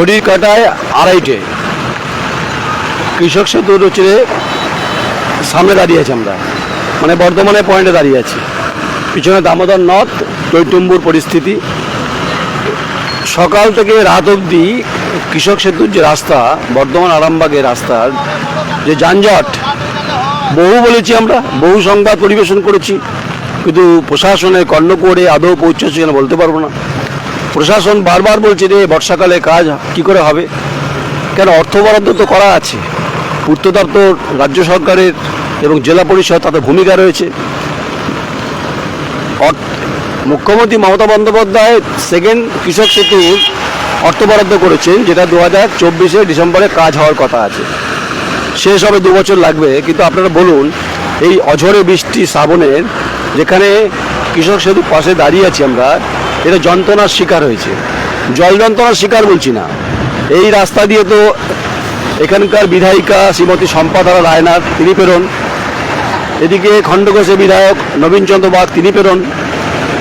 ঘড়ির কাটায় আড়াইটে। কৃষক সেতু হচ্ছে সামনে দাঁড়িয়ে আছি আমরা। মানে বর্ধমানের পয়েন্টে দাঁড়িয়ে আছি। পিছনে দামোদর নদ টৈটম্বুর পরিস্থিতি। সকাল থেকে রাত অবধি কৃষক সেতুর যে রাস্তা, বর্ধমান আরামবাগের রাস্তার যে যানজট, বহু বলেছি আমরা, বহু সংবাদ পরিবেশন করেছি। কিন্তু প্রশাসনের কর্ণ করে আদৌ পৌঁছেছে বলতে পারব না। প্রশাসন বারবার বলছে যে, বর্ষাকালে কাজ কি করে হবে? কেন অর্থ বরাদ্দ তো করা আছে। পূর্ত দপ্তর, রাজ্য সরকারের এবং জেলা পরিষদ তাদের ভূমিকা রয়েছে। মুখ্যমন্ত্রী মমতা বন্দ্যোপাধ্যায় সেকেন্ড কৃষক সেতুর অর্থ বরাদ্দ করেছেন, যেটা দু হাজার চব্বিশে ডিসেম্বরে কাজ হওয়ার কথা আছে। শেষ হবে দু বছর লাগবে, কিন্তু আপনারা বলুন, এই অঝরে বৃষ্টি, শ্রাবণের, যেখানে কৃষক সেতু পাশে দাঁড়িয়ে আছি আমরা এটা যন্ত্রণার শিকার হয়েছে। জল যন্ত্রণার শিকার বলছি না। এই রাস্তা দিয়ে তো এখানকার বিধায়িকা শ্রীমতী সম্পাদারা রায়নাথ, তিনি পেরোন এদিকে খণ্ডঘোষের বিধায়ক নবীনচন্দ্র বাগ তিনি পেরোন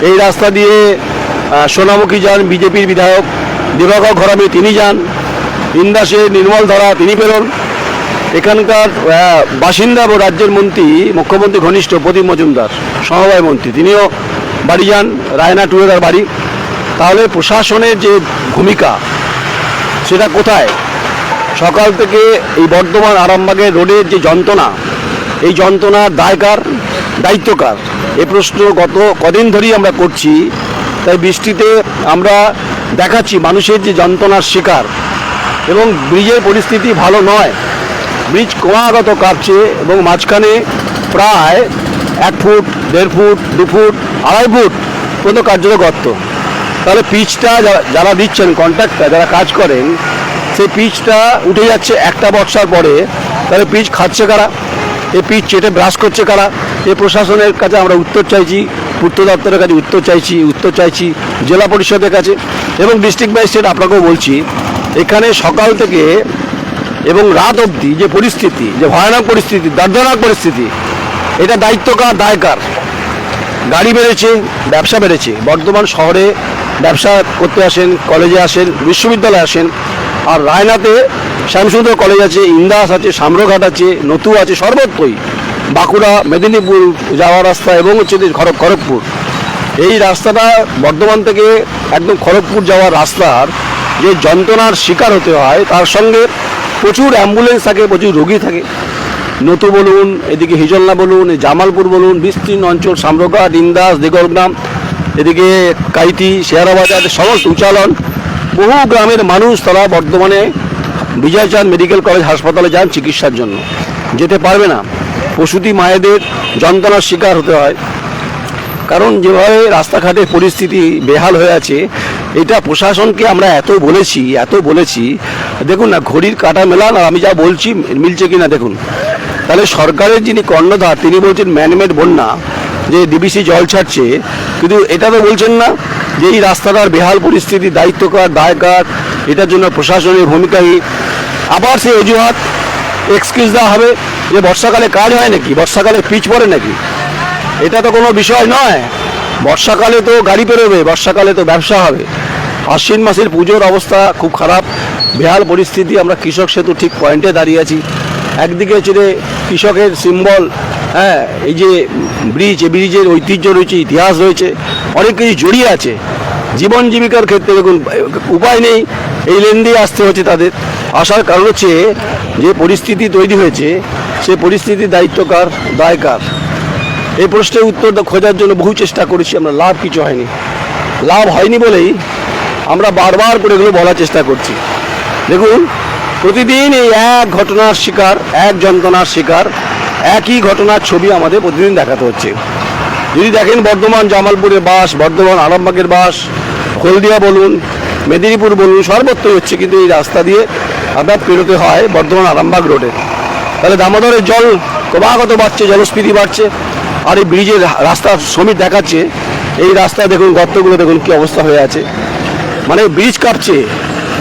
এই রাস্তা দিয়ে সোনামুখী যান, বিজেপির বিধায়ক দিবাকর ঘরামি, তিনি যান। ইন্দাসে নির্মল ধারা, তিনি পেরোন এখানকার বাসিন্দা ও রাজ্যের মন্ত্রী, মুখ্যমন্ত্রী ঘনিষ্ঠ প্রদীপ মজুমদার, সমবায় মন্ত্রী, তিনিও বাড়ি যান রায়না টুয়ে তার বাড়ি। তাহলে প্রশাসনের যে ভূমিকা, সেটা কোথায়? সকাল থেকে এই বর্ধমান আরামবাগের রোডের যে যন্ত্রণা, এই যন্ত্রণার দায়কার, দায়িত্বকার? এ প্রশ্ন গত কদিন ধরেই আমরা করছি। তাই বৃষ্টিতে আমরা দেখাচ্ছি মানুষের যে যন্ত্রণার শিকার। এবং ব্রিজের পরিস্থিতি ভালো নয়। ব্রিজ ক্রমাগত কাঁপছে এবং মাঝখানে প্রায় এক ফুট, দেড় ফুট, দু ফুট, আড়াই ফুট পর্যন্ত কার্যত গর্ত। তাহলে পিচটা যারা- দিচ্ছেন কন্ট্রাক্টটা যারা কাজ করেন, সেই পিচটা উঠে যাচ্ছে একটা বর্ষার পরে। তাহলে পিচ খাচ্ছে কারা? এই পিচ চেটে ব্রাশ করছে কারা? এই প্রশাসনের কাছে আমরা উত্তর চাইছি, পূর্ত দপ্তরের কাছে উত্তর চাইছি উত্তর চাইছি জেলা পরিষদের কাছে এবং ডিস্ট্রিক্ট ম্যাজিস্ট্রেট আপনাকেও বলছি, এখানে সকাল থেকে এবং রাত অবধি যে পরিস্থিতি, যে ভয়ানক পরিস্থিতি, দর্দনাক পরিস্থিতি এটা দায়িত্বকার দায়কার গাড়ি বেড়েছে, ব্যবসা বেড়েছে। বর্ধমান শহরে ব্যবসা করতে আসেন, কলেজে আসেন, বিশ্ববিদ্যালয়ে আসেন। আর রায়নাতে শ্যামসুন্দর কলেজ আছে, ইন্দাস আছে, সাম্রঘাট আছে নতু আছে, সর্বত্রই। বাঁকুড়া, মেদিনীপুর যাওয়ার রাস্তা এবং হচ্ছে খড়গ খড়গপুর। এই রাস্তাটা বর্ধমান থেকে একদম খড়গপুর যাওয়ার রাস্তার যে যন্ত্রণার শিকার হতে হয়, তার সঙ্গে প্রচুর অ্যাম্বুলেন্স থাকে, প্রচুর রোগী থাকে। নতু বলুন, এদিকে হিজলনা বলুন, জামালপুর বলুন, বিস্তীর্ণ অঞ্চল সাম্রঘাট ইন্দাস দিগলগ্রাম এদিকে কাইতি শেয়ারাবাজার, সমস্ত উচালন বহু গ্রামের মানুষ তারা বর্ধমানে বিজয়চাঁদ মেডিকেল কলেজ হাসপাতালে যান চিকিৎসার জন্য। যেতে পারবে না। প্রসূতি মায়েদের যন্ত্রণার শিকার হতে হয়। কারণ যেভাবে রাস্তাঘাটের পরিস্থিতি বেহাল হয়ে আছে, এটা প্রশাসনকে আমরা এত বলেছি এত বলেছি। দেখুন না, ঘড়ির কাটা মেলান আর আমি যা বলছি, মিলছে কি না দেখুন। তাহলে সরকারের যিনি কর্ণধার, তিনি বলছেন ম্যানমেড বন্যা যে ডিবিসি জল ছাড়ছে। কিন্তু এটা তো বলছেন না যে এই রাস্তাটার বেহাল পরিস্থিতি দায়িত্বকার দায়কার এটার জন্য প্রশাসনের ভূমিকা কি? আবার সেই অজুহাত এক্সকিউজ দেওয়া হবে যে বর্ষাকালে কাজ হয় নাকি? বর্ষাকালে পিচ পড়ে নাকি? এটা তো কোনো বিষয় নয়। বর্ষাকালে তো গাড়ি পেরোবে বর্ষাকালে তো ব্যবসা হবে। আশ্বিন মাসের পুজোর অবস্থা খুব খারাপ। বেহাল পরিস্থিতি, আমরা কৃষক সেতু ঠিক পয়েন্টে দাঁড়িয়ে আছি। একদিকে যে কৃষকের সিম্বল হ্যাঁ এই যে ব্রিজ এই ব্রিজের ঐতিহ্য রয়েছে, ইতিহাস রয়েছে, অনেক কিছু জড়িয়ে আছে। জীবন জীবিকার ক্ষেত্রে দেখুন, উপায় নেই, এই লেন দিয়ে আসতে হচ্ছে তাদের। আসার কারণ হচ্ছে যে পরিস্থিতি তৈরি হয়েছে সেই পরিস্থিতির দায়িত্বকার দায়কার এই প্রশ্নের উত্তর খোঁজার জন্য বহু চেষ্টা করেছি, আমরা লাভ কিছু হয়নি। লাভ হয়নি বলেই আমরা বারবার করে এগুলো বলার চেষ্টা করছি। দেখুন প্রতিদিন এই এক ঘটনার শিকার, এক যন্ত্রণার শিকার, একই ঘটনার ছবি আমাদের প্রতিদিন দেখাতে হচ্ছে। যদি দেখেন বর্ধমান জামালপুরের বাস, বর্ধমান আরামবাগের বাস, হলদিয়া বলুন, মেদিনীপুর বলুন, সর্বত্রই হচ্ছে কিন্তু এই রাস্তা দিয়ে আপনার পেরোতে হয় বর্ধমান আরামবাগ রোডে। তাহলে দামোদরের জল ক্রমাগত বাড়ছে জলস্ফীতি বাড়ছে, আর এই ব্রিজের রাস্তা শ্রমিক দেখাচ্ছে। এই রাস্তায় দেখুন, গর্তগুলো দেখুন কি অবস্থা হয়ে আছে। মানে ব্রিজ কাঁপছে।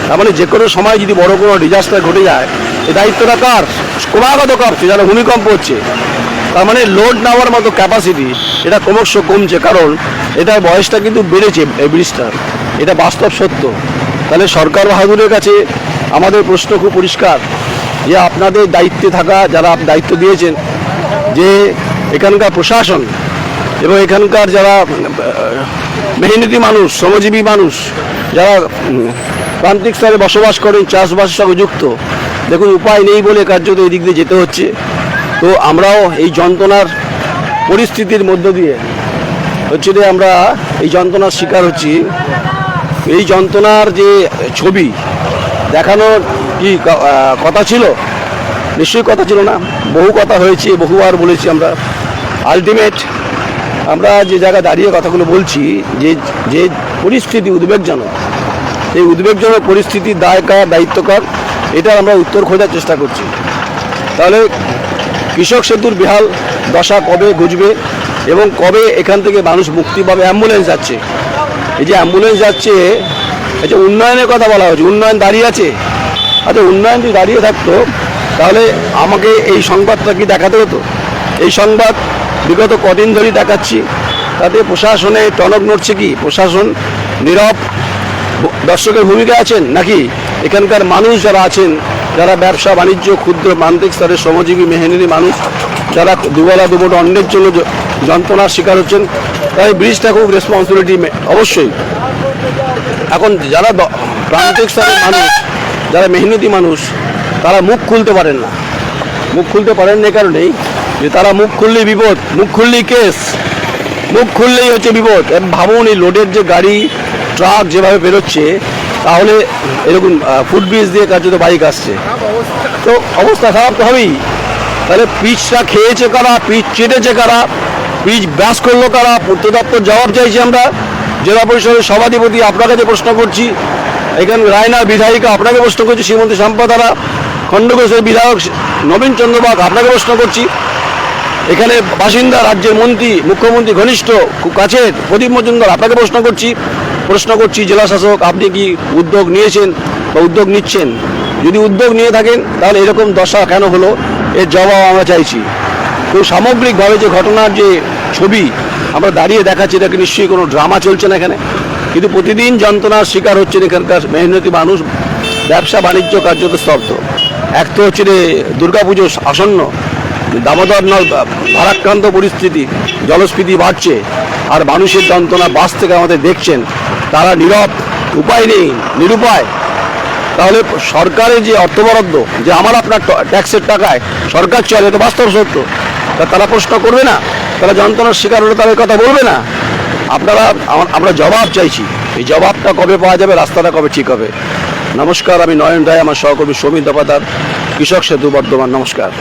তার মানে যে কোনো সময় যদি বড় কোনো ডিজাস্টার ঘটে যায় এই দায়িত্বটা কার? ক্রমাগত কাঁপছে যেন ভূমিকম্প হচ্ছে। তার মানে লোড নেওয়ার মতো ক্যাপাসিটি এটা ক্রমশ কমছে, কারণ এটার বয়সটা কিন্তু বেড়েছে এই ব্রিজটার। এটা বাস্তব সত্য। তাহলে সরকার বাহাদুরের কাছে আমাদের প্রশ্ন খুব পরিষ্কার, যে আপনাদের দায়িত্বে থাকা, যারা দায়িত্ব দিয়েছেন, যে এখানকার প্রশাসন এবং এখানকার যারা মেহনতি মানুষ, শ্রমজীবী মানুষ, যারা প্রান্তিক স্তরে বসবাস করেন, চাষবাসের সঙ্গে যুক্ত। দেখুন, উপায় নেই বলে কার্যত এই দিক দিয়ে যেতে হচ্ছে। তো আমরাও এই যন্ত্রণার পরিস্থিতির মধ্য দিয়ে হচ্ছে যে আমরা এই যন্ত্রণার শিকার হচ্ছি। এই যন্ত্রণার যে ছবি দেখানোর কি কথা ছিল? নিশ্চয়ই কথা ছিল না। বহু কথা হয়েছে, বহুবার বলেছি আমরা। আলটিমেট আমরা যে জায়গায় দাঁড়িয়ে কথাগুলো বলছি, যে যে পরিস্থিতি উদ্বেগজনক এই উদ্বেগজনক পরিস্থিতির দায় কার, দায়িত্ব কার, এটা আমরা উত্তর খোঁজার চেষ্টা করছি। তাহলে কৃষক সেতুর বেহাল দশা কবে ঘুচবে এবং কবে এখান থেকে মানুষ মুক্তি পাবে? অ্যাম্বুলেন্স যাচ্ছে। এই যে অ্যাম্বুলেন্স যাচ্ছে আচ্ছা উন্নয়নের কথা বলা হয়েছে, উন্নয়ন দাঁড়িয়ে আছে। আচ্ছা উন্নয়ন যদি দাঁড়িয়ে থাকতো, তাহলে আমাকে এই সংবাদটা কি দেখাতে হতো? এই সংবাদ বিগত কদিন ধরেই দেখাচ্ছি। তাতে প্রশাসনে টনক নড়ছে কি? প্রশাসন নীরব দর্শকের ভূমিকা আছেন নাকি? এখানকার মানুষ যারা আছেন, যারা ব্যবসা, বাণিজ্য, ক্ষুদ্র মান্তিক স্তরের শ্রমজীবী মেহনতি মানুষ, যারা দুবেলা দুপুর অন্যের জন্য যন্ত্রণার শিকার হচ্ছেন তাই ব্রিজটা খুব রেসপন্সিবিলিটি অবশ্যই। এখন যারা প্রান্তিক স্তরের মানুষ, যারা মেহনতি মানুষ, তারা মুখ খুলতে পারেন না। মুখ খুলতে পারেন না কারণেই যে তারা মুখ খুললেই বিপদ, মুখ খুললেই কেস, মুখ খুললেই হচ্ছে বিপদ। ভাবুন এই লোডের যে গাড়ি ট্রাক যেভাবে বেরোচ্ছে, তাহলে এরকম ফুট ব্রিজ দিয়ে কার্যত বাইক আসছে। তো অবস্থা খারাপ তো হবেই। তাহলে পিচটা খেয়েছে কারা? পিচ চেটেছে কারা? পিচ ব্যাস করল কারা? পূর্ত দপ্তর জবাব চাইছি আমরা। জেলা পরিষদের সভাধিপতি আপনার কাছে প্রশ্ন করছি, এখানে রায়না বিধায়িকা আপনাকে প্রশ্ন করছি শ্রীমন্তী সম্পাদারা, খণ্ডঘোষের বিধায়ক নবীন চন্দ্রবাগ আপনাকে প্রশ্ন করছি। এখানে বাসিন্দা রাজ্যের মন্ত্রী, মুখ্যমন্ত্রী ঘনিষ্ঠ, খুব কাছের, প্রদীপ মজুমদার আপনাকে প্রশ্ন করছি। প্রশ্ন করছি, জেলা শাসক, আপনি কি উদ্যোগ নিয়েছেন বা উদ্যোগ নিচ্ছেন? যদি উদ্যোগ নিয়ে থাকেন, তাহলে এরকম দশা কেন হলো? এর জবাব আমরা চাইছি। তো সামগ্রিকভাবে যে ঘটনার যে ছবি আমরা দাঁড়িয়ে দেখাচ্ছি, এটাকে নিশ্চয়ই কোনো ড্রামা চলছে না এখানে। কিন্তু প্রতিদিন যন্ত্রণার শিকার হচ্ছেন এখানকার মেহনতি মানুষ, ব্যবসা বাণিজ্য কার্যত স্তব্ধ। এক তো হচ্ছে যে দুর্গাপুজো আসন্ন, দামোদর নল ভারাক্রান্ত পরিস্থিতি, জলস্ফীতি বাড়ছে, আর মানুষের যন্ত্রণা বাস থেকে আমাদের দেখছেন। তারা নীরব, উপায় নেই, নিরুপায়। তাহলে সরকারের যে অর্থ বরাদ্দ যে আমার আপনার ট্যাক্সের টাকায় সরকার চলে, এটা বাস্তব সত্য। তা তারা প্রশ্ন করবে না, তারা যন্ত্রণার শিকার হলে তাদের কথা বলবে না। আপনারা, আমা- আমরা জবাব চাইছি, এই জবাবটা কবে পাওয়া যাবে, রাস্তাটা কবে ঠিক হবে? নমস্কার, আমি নয়ন রায়, আমার সহকর্মী সৌমিত দপাদার কৃষক সেতু বর্ধমান, নমস্কার।